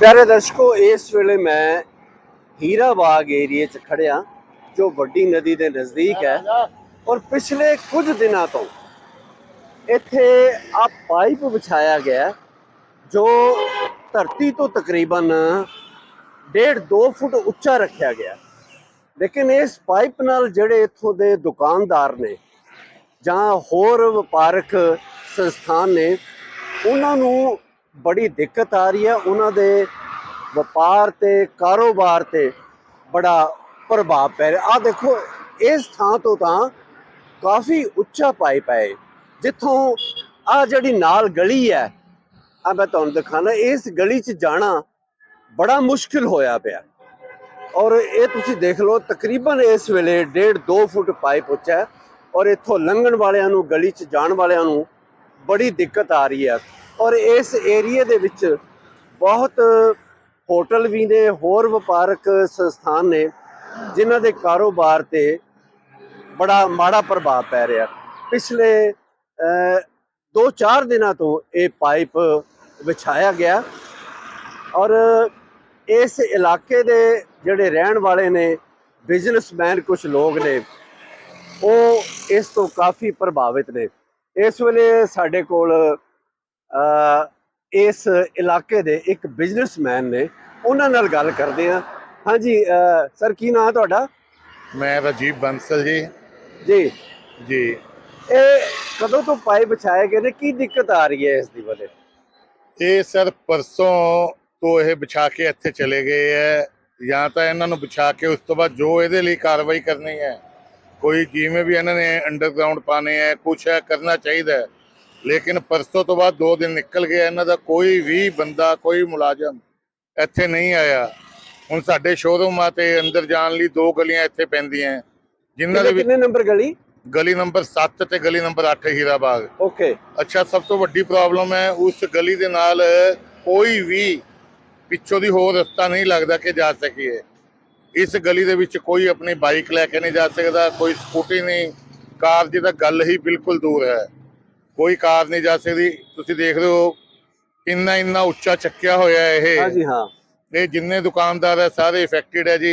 ਪਿਆਰੇ ਦਰਸ਼ਕੋ, ਇਸ ਵੇਲੇ ਮੈਂ ਹੀਰਾ ਬਾਗ ਏਰੀਏ 'ਚ ਖੜਿਆ, ਜੋ ਵੱਡੀ ਨਦੀ ਦੇ ਨਜ਼ਦੀਕ ਹੈ। ਔਰ ਪਿਛਲੇ ਕੁਝ ਦਿਨਾਂ ਤੋਂ ਇੱਥੇ ਆ ਪਾਈਪ ਵਿਛਾਇਆ ਗਿਆ, ਜੋ ਧਰਤੀ ਤੋਂ ਤਕਰੀਬਨ 1.5 2 ਫੁੱਟ ਉੱਚਾ ਰੱਖਿਆ ਗਿਆ। ਲੇਕਿਨ ਇਸ ਪਾਈਪ ਨਾਲ ਜਿਹੜੇ ਇੱਥੋਂ ਦੇ ਦੁਕਾਨਦਾਰ ਨੇ ਜਾਂ ਹੋਰ ਵਪਾਰਕ ਸੰਸਥਾਨ ਨੇ, ਉਹਨਾਂ ਨੂੰ ਬੜੀ ਦਿੱਕਤ ਆ ਰਹੀ ਹੈ। ਉਹਨਾਂ ਦੇ ਵਪਾਰ ਤੇ ਕਾਰੋਬਾਰ ਤੇ ਬੜਾ ਪ੍ਰਭਾਵ ਪੈ ਰਿਹਾ। ਆ ਦੇਖੋ, ਇਸ ਥਾਂ ਤੋਂ ਤਾਂ ਕਾਫੀ ਉੱਚਾ ਪਾਈਪ ਹੈ ਜਿੱਥੋਂ ਆ ਜਿਹੜੀ ਨਾਲ ਗਲੀ ਹੈ ਆ ਮੈਂ ਤੁਹਾਨੂੰ ਦਿਖਾਣਾ ਇਸ ਗਲੀ 'ਚ ਜਾਣਾ ਬੜਾ ਮੁਸ਼ਕਿਲ ਹੋਇਆ ਪਿਆ। ਔਰ ਇਹ ਤੁਸੀਂ ਦੇਖ ਲਓ, ਤਕਰੀਬਨ ਇਸ ਵੇਲੇ 1.5 2 ਫੁੱਟ ਪਾਈਪ ਉੱਚਾ ਹੈ। ਔਰ ਇੱਥੋਂ ਲੰਘਣ ਵਾਲਿਆਂ ਨੂੰ, ਗਲੀ 'ਚ ਜਾਣ ਵਾਲਿਆਂ ਨੂੰ ਬੜੀ ਦਿੱਕਤ ਆ ਰਹੀ ਹੈ। ਔਰ ਇਸ ਏਰੀਏ ਦੇ ਵਿੱਚ ਬਹੁਤ ਹੋਟਲ ਵੀ ਨੇ, ਹੋਰ ਵਪਾਰਕ ਸੰਸਥਾਨ ਨੇ, ਜਿਨ੍ਹਾਂ ਦੇ ਕਾਰੋਬਾਰ ਤੇ ਬੜਾ ਮਾੜਾ ਪ੍ਰਭਾਵ ਪੈ ਰਿਹਾ। ਪਿਛਲੇ 2-4 ਦਿਨਾਂ ਤੋਂ ਇਹ ਪਾਈਪ ਵਿਛਾਇਆ ਗਿਆ ਔਰ ਇਸ ਇਲਾਕੇ ਦੇ ਜਿਹੜੇ ਰਹਿਣ ਵਾਲੇ ਨੇ, ਬਿਜ਼ਨਸਮੈਨ ਕੁਝ ਲੋਕ ਨੇ, ਉਹ ਇਸ ਤੋਂ ਕਾਫੀ ਪ੍ਰਭਾਵਿਤ ਨੇ। ਇਸ ਵੇਲੇ ਸਾਡੇ ਕੋਲ ਇਸ ਇਲਾਕੇ ਦੇ ਇੱਕ ਬਿਜ਼ਨਸਮੈਨ ਨੇ ਉਹਨਾਂ ਨਾਲ ਗੱਲ ਕਰਦੇ ਆ ਹਾਂਜੀ ਸਰ ਕੀ ਨਾਮ ਤੁਹਾਡਾ? ਮੈਂ ਰਾਜੀਵ ਬੰਸਲ ਜੀ। ਜੀ। ਜੀ। ਇਹ ਕਦੋਂ ਤੋਂ ਪਾਈਪ ਵਿਛਾਏ ਗਏ ਨੇ? ਕੀ ਦਿੱਕਤ ਆ ਰਹੀ ਹੈ ਇਸ ਦੀ ਵਜ੍ਹਾ? ਇਹ ਸਰ ਪਰਸੋਂ ਤੋਂ ਇਹ ਵਿਛਾ ਕੇ ਇੱਥੇ ਚਲੇ ਗਏ ਹੈ। ਜਾਂ ਤਾਂ ਇਹਨਾਂ ਨੂੰ ਵਿਛਾ ਕੇ ਉਸ ਤੋਂ ਬਾਅਦ ਜੋ ਇਹਦੇ ਲਈ ਕਾਰਵਾਈ ਕਰਨੀ ਹੈ ਕੋਈ ਜਿਵੇਂ ਵੀ ਇਹਨਾਂ ਨੇ ਅੰਡਰਗਰਾਉਂਡ ਪਾਣੇ ਹੈ ਕੁਛ ਹੈ ਕਰਨਾ ਚਾਹੀਦਾ ਹੈ। ਲੇਕਿਨ ਪਰਸੋਂ ਤੋਂ ਬਾਅਦ ਦੋ ਦਿਨ ਨਿਕਲ ਗਏ ਇਹਨਾਂ ਦਾ ਕੋਈ ਵੀ ਬੰਦਾ ਕੋਈ ਮੁਲਾਜ਼ਮ ਇੱਥੇ ਨਹੀਂ ਆਇਆ। ਹੁਣ ਸਾਡੇ ਸ਼ੋਰੂਮਾਂ ਤੇ ਅੰਦਰ ਜਾਣ ਲਈ ਦੋ ਗਲੀਆਂ ਇੱਥੇ ਪੈਂਦੀਆਂ। ਜਿਨ੍ਹਾਂ ਦੇ ਵਿੱਚ ਕਿੰਨੇ ਨੰਬਰ ਗਲੀ? ਗਲੀ ਨੰਬਰ 7 ਤੇ ਗਲੀ ਨੰਬਰ 8 ਹੀਰਾਬਾਗ। ਓਕੇ। ਅੱਛਾ ਸਭ ਤੋਂ ਵੱਡੀ ਪ੍ਰੋਬਲਮ ਹੈ ਉਸ ਗਲੀ ਦੇ ਨਾਲ ਕੋਈ ਵੀ ਪਿੱਛੋਂ ਦੀ ਹੋਰ ਰਸਤਾ ਨਹੀਂ ਲੱਗਦਾ ਕਿ ਜਾ ਸਕੀਏ। ਇਸ ਗਲੀ ਦੇ ਵਿੱਚ ਕੋਈ ਆਪਣੀ ਬਾਈਕ ਲੈ ਕੇ ਨਹੀਂ ਜਾ ਸਕਦਾ ਕੋਈ ਸਕੂਟੀ ਨਹੀਂ। ਕਾਰ ਦੀ ਤਾਂ ਗੱਲ ਹੀ ਬਿਲਕੁਲ ਦੂਰ ਹੈ। ਕੋਈ ਕਾਰ ਨਹੀਂ ਜਾ ਸਕਦੀ। ਤੁਸੀਂ ਦੇਖ ਰਹੇ ਹੋ ਇੰਨਾ ਇੰਨਾ ਉੱਚਾ ਚੱਕਿਆ ਹੋਇਆ ਇਹ। ਹਾਂਜੀ ਹਾਂ। ਇਹ ਜਿੰਨੇ ਦੁਕਾਨਦਾਰ ਹੈ ਸਾਰੇ ਇਫੈਕਟਡ ਹੈ ਜੀ।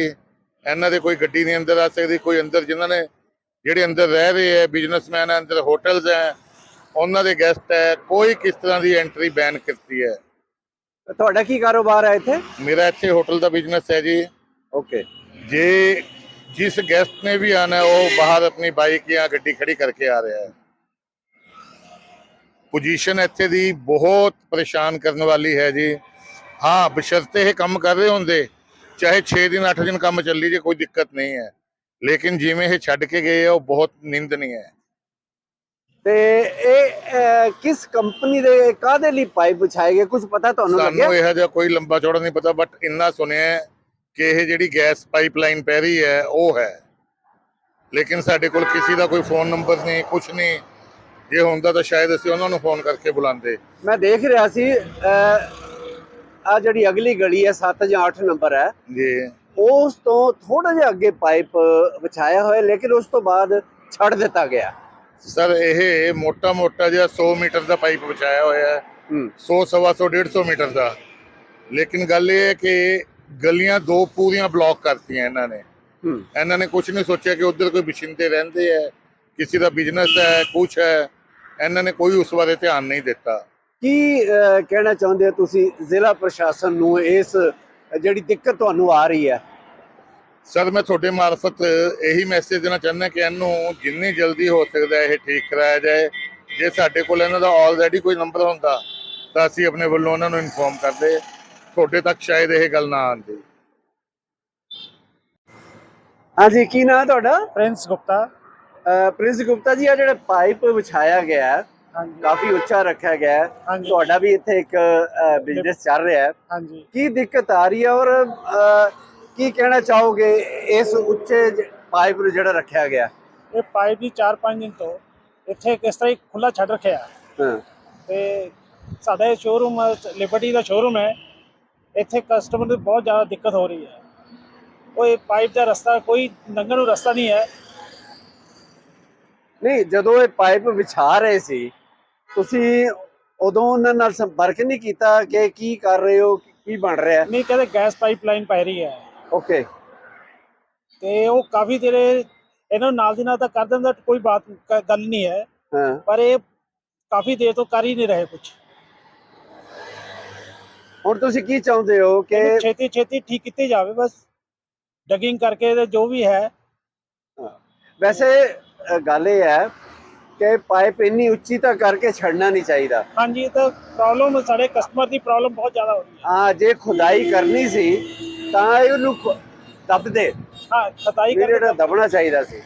ਇਹਨਾਂ ਦੇ ਕੋਈ ਗੱਡੀ ਨਹੀਂ ਅੰਦਰ ਆ ਸਕਦੀ ਕੋਈ ਅੰਦਰ ਜਿਨ੍ਹਾਂ ਨੇ ਜਿਹੜੇ ਅੰਦਰ ਰਹਿ ਰਹੇ ਹੈ ਬਿਜ਼ਨਸਮੈਨ ਹੈ ਅੰਦਰ ਹੋਟਲਸ ਹੈ ਉਹਨਾਂ ਦੇ ਗੈਸਟ ਹੈ ਕੋਈ ਕਿਸ ਤਰ੍ਹਾਂ ਦੀ ਐਂਟਰੀ ਬੈਨ ਕੀਤੀ ਹੈ ਤੁਹਾਡਾ ਕੀ ਕਾਰੋਬਾਰ ਹੈ ਇੱਥੇ? ਮੇਰਾ ਇੱਥੇ ਹੋਟਲ ਦਾ ਬਿਜ਼ਨਸ ਹੈ ਜੀ। ਓਕੇ ਜੇ ਜਿਸ ਗੈਸਟ ਨੇ ਵੀ ਆਣਾ ਉਹ ਬਾਹਰ ਆਪਣੀ ਬਾਈਕ ਜਾਂ ਗੱਡੀ ਖੜੀ ਕਰਕੇ ਆ ਰਿਹਾ ਹੈ। ਪੋਜੀਸ਼ਨ ਇੱਥੇ ਦੀ ਬਹੁਤ ਪਰੇਸ਼ਾਨ ਕਰਨ ਵਾਲੀ ਹੈ ਜੀ। ਹਾਂ ਬਸ਼ਰਤੇ ਇਹ ਕੰਮ ਕਰ ਰਹੇ ਹੁੰਦੇ। ਚਾਹੇ 6 ਦਿਨ 8 ਦਿਨ ਕੰਮ ਚੱਲੀ ਜੇ ਕੋਈ ਦਿੱਕਤ ਨਹੀਂ ਹੈ। ਲੇਕਿਨ ਜਿਵੇਂ ਇਹ ਛੱਡ ਕੇ ਗਏ ਆ ਉਹ ਬਹੁਤ ਨਿੰਦਨੀ ਹੈ। ਤੇ ਇਹ ਕਿਸ ਕੰਪਨੀ ਦੇ ਕਾਦੇ ਲਈ ਪਾਈਪ ਵਿਛਾਏ ਗਏ? ਕੁਝ ਪਤਾ ਤੁਹਾਨੂੰ ਲੱਗਿਆ? ਸਾਨੂੰ ਇਹੋ ਜਿਹਾ ਕੋਈ ਲੰਬਾ ਚੌੜਾ ਨਹੀਂ ਪਤਾ ਬਟ ਇੰਨਾ ਸੁਣਿਆ ਕਿ ਇਹ ਜਿਹੜੀ ਗੈਸ ਪਾਈਪਲਾਈਨ ਪੈ ਰਹੀ ਹੈ ਉਹ ਹੈ। ਲੇਕਿਨ ਸਾਡੇ ਕੋਲ ਕਿਸੇ ਦਾ ਕੋਈ ਫੋਨ ਨੰਬਰ ਨਹੀਂ ਕੁਝ ਨਹੀਂ। ਜੇ ਹੁੰਦਾ ਤਾਂ ਸ਼ਾਇਦ ਅਸੀਂ ਉਹਨਾਂ ਨੂੰ ਫੋਨ ਕਰਕੇ ਬੁਲਾਉਂਦੇ। ਮੈਂ ਦੇਖ ਰਿਹਾ ਸੀ ਆ ਜਿਹੜੀ ਅਗਲੀ ਗਲੀ ਹੈ 7 ਜਾਂ 8 ਨੰਬਰ ਹੈ। ਜੀ। ਉਸ ਤੋਂ ਥੋੜਾ ਜਿਹਾ ਅੱਗੇ ਪਾਈਪ ਵਿਛਾਇਆ ਹੋਇਆ ਲੇਕਿਨ ਉਸ ਤੋਂ ਬਾਅਦ ਛੱਡ ਦਿੱਤਾ ਗਿਆ। ਸਰ ਇਹ ਮੋਟਾ ਮੋਟਾ ਜਿਹਾ 100 ਮੀਟਰ ਦਾ ਪਾਈਪ ਵਿਛਾਇਆ ਹੋਇਆ ਹੈ। ਹੂੰ। 100 ਸਵਾ 100 150 ਮੀਟਰ ਦਾ। ਲੇਕਿਨ ਗੱਲ ਇਹ ਹੈ ਕਿ ਗਲੀਆਂ ਦੋ ਪੂਰੀਆਂ ਬਲੌਕ ਕਰਤੀਆਂ ਇਹਨਾਂ ਨੇ। ਇਹਨਾਂ ਨੇ ਕੁਝ ਨਹੀਂ ਸੋਚਿਆ ਕਿ ਉਧਰ ਕੋਈ ਬਸ਼ਿੰਦੇ ਰਹਿੰਦੇ ਹੈ ਕਿਸੇ ਦਾ ਬਿਜ਼ਨਸ ਹੈ ਕੁਝ ਹੈ। ਇਹਨਾਂ ਨੇ ਕੋਈ ਉਸ ਬਾਰੇ ਧਿਆਨ ਨਹੀਂ ਦਿੱਤਾ। ਕੀ ਕਹਿਣਾ ਚਾਹੁੰਦੇ ਹੋ ਤੁਸੀਂ ਜ਼ਿਲ੍ਹਾ ਪ੍ਰਸ਼ਾਸਨ ਨੂੰ ਇਸ ਜਿਹੜੀ ਦਿੱਕਤ ਤੁਹਾਨੂੰ ਆ ਰਹੀ ਹੈ? ਸਰ ਮੈਂ ਤੁਹਾਡੇ ਮਾਰਫਤ ਇਹੀ ਮੈਸੇਜ ਦੇਣਾ ਚਾਹੁੰਦਾ ਕਿ ਇਹਨੂੰ ਜਿੰਨੀ ਜਲਦੀ ਹੋ ਸਕਦਾ ਇਹ ਠੀਕ ਕਰਾਇਆ ਜਾਏ। ਜੇ ਸਾਡੇ ਕੋਲ ਇਹਨਾਂ ਦਾ ਆਲਰੇਡੀ ਕੋਈ ਨੰਬਰ ਹੁੰਦਾ ਤਾਂ ਅਸੀਂ ਆਪਣੇ ਵੱਲੋਂ ਉਹਨਾਂ ਨੂੰ ਇਨਫੋਰਮ ਕਰਦੇ। ਤੁਹਾਡੇ ਤੱਕ ਸ਼ਾਇਦ ਇਹ ਗੱਲ ਨਾ ਆਉਂਦੀ। ਹਾਂਜੀ ਕੀ ਨਾਮ ਤੁਹਾਡਾ? ਪ੍ਰਿੰਸ ਗੁਪਤਾ। ਪ੍ਰਿੰਸ ਗੁਪਤਾ ਜੀ ਆ ਜਿਹੜਾ ਪਾਈਪ ਵਿਛਾਇਆ ਗਿਆ ਹੈ ਕਾਫੀ ਉੱਚਾ ਰੱਖਿਆ ਗਿਆ ਹੈ। ਤੁਹਾਡਾ ਵੀ ਇੱਥੇ ਇੱਕ ਬਿਜ਼ਨਸ ਚੱਲ ਰਿਹਾ ਹੈ। ਹਾਂਜੀ। ਕੀ ਦਿੱਕਤ ਆ ਰਹੀ ਹੈ ਔਰ ਕੀ ਕਹਿਣਾ ਚਾਹੋਗੇ ਇਸ ਉੱਚੇ ਪਾਈਪ ਨੂੰ ਜਿਹੜਾ ਰੱਖਿਆ ਗਿਆ ਇਹ ਪਾਈਪ ਦੀ 4-5 ਦਿਨ ਤੋਂ ਇੱਥੇ ਕਿਸ ਤਰ੍ਹਾਂ ਹੀ ਖੁੱਲਾ ਛੱਡ ਰੱਖਿਆ ਹਾਂ। ਤੇ ਸਾਡਾ ਇਹ ਸ਼ੋਰੂਮ ਲਿਬਰਟੀ ਦਾ ਸ਼ੋਰੂਮ ਹੈ। ਇੱਥੇ ਕਸਟਮਰ ਨੂੰ ਬਹੁਤ ਜ਼ਿਆਦਾ ਦਿੱਕਤ ਹੋ ਰਹੀ ਹੈ। ਉਹ ਇਹ ਪਾਈਪ ਦਾ ਰਸਤਾ ਕੋਈ ਲੰਘਣ ਨੂੰ ਰਸਤਾ ਨਹੀਂ ਹੈ। ਨਹੀਂ ਜਦੋਂ ਇਹ ਪਾਈਪ ਵਿਛਾ ਰਹੇ ਸੀ ਤੁਸੀਂ ਉਦੋਂ ਉਹਨਾਂ ਨਾਲ ਸੰਪਰਕ ਨਹੀਂ ਕੀਤਾ ਕਿ ਕੀ ਕਰ ਰਹੇ ਹੋ ਕੀ ਬਣ ਰਿਹਾ? ਨਹੀਂ ਕਹਿੰਦੇ ਗੈਸ ਪਾਈਪਲਾਈਨ ਪੈ ਰਹੀ ਹੈ। ਓਕੇ। ਤੇ ਉਹ ਕਾਫੀ ਦੇਰ ਇਹਨਾਂ ਨਾਲ ਦੀ ਨਾਲ ਤਾਂ ਕਰ ਦਿੰਦਾ ਕੋਈ ਬਾਤ ਗੱਲ ਨਹੀਂ ਹੈ। ਹਾਂ। ਪਰ ਇਹ ਕਾਫੀ ਦੇਰ ਤੋਂ ਕਰ ਹੀ ਨਹੀਂ ਰਹੇ ਕੁਝ ਹੁਣ ਤੁਸੀਂ ਕੀ ਚਾਹੁੰਦੇ ਹੋ ਕਿ ਛੇਤੀ ਛੇਤੀ ਠੀਕ ਕੀਤੀ ਜਾਵੇ ਬਸ। ਡਗਿੰਗ ਕਰਕੇ ਜੋ ਵੀ ਹੈ। ਵੈਸੇ ਗੱਲ ਇਹ ਹੈ ਕਿ ਪਾਈਪ ਇੰਨੀ ਉੱਚੀ ਤਾਂ ਕਰਕੇ ਛੱਡਣਾ ਨਹੀਂ ਚਾਹੀਦਾ। ਹਾਂਜੀ ਇਹ ਤਾਂ ਪ੍ਰੋਬਲਮ ਸਾਡੇ ਕਸਟਮਰ ਦੀ ਪ੍ਰੋਬਲਮ ਬਹੁਤ ਜ਼ਿਆਦਾ ਹੋ ਰਹੀ ਹੈ। ਹਾਂ ਜੇ ਖੁਦਾਈ ਕਰਨੀ ਸੀ ਤਾਂ ਇਹਨੂੰ ਦੱਬ ਦੇ। ਹਾਂ ਖਤਾਈ ਕਰਕੇ ਦਬਣਾ ਚਾਹੀਦਾ ਸੀ।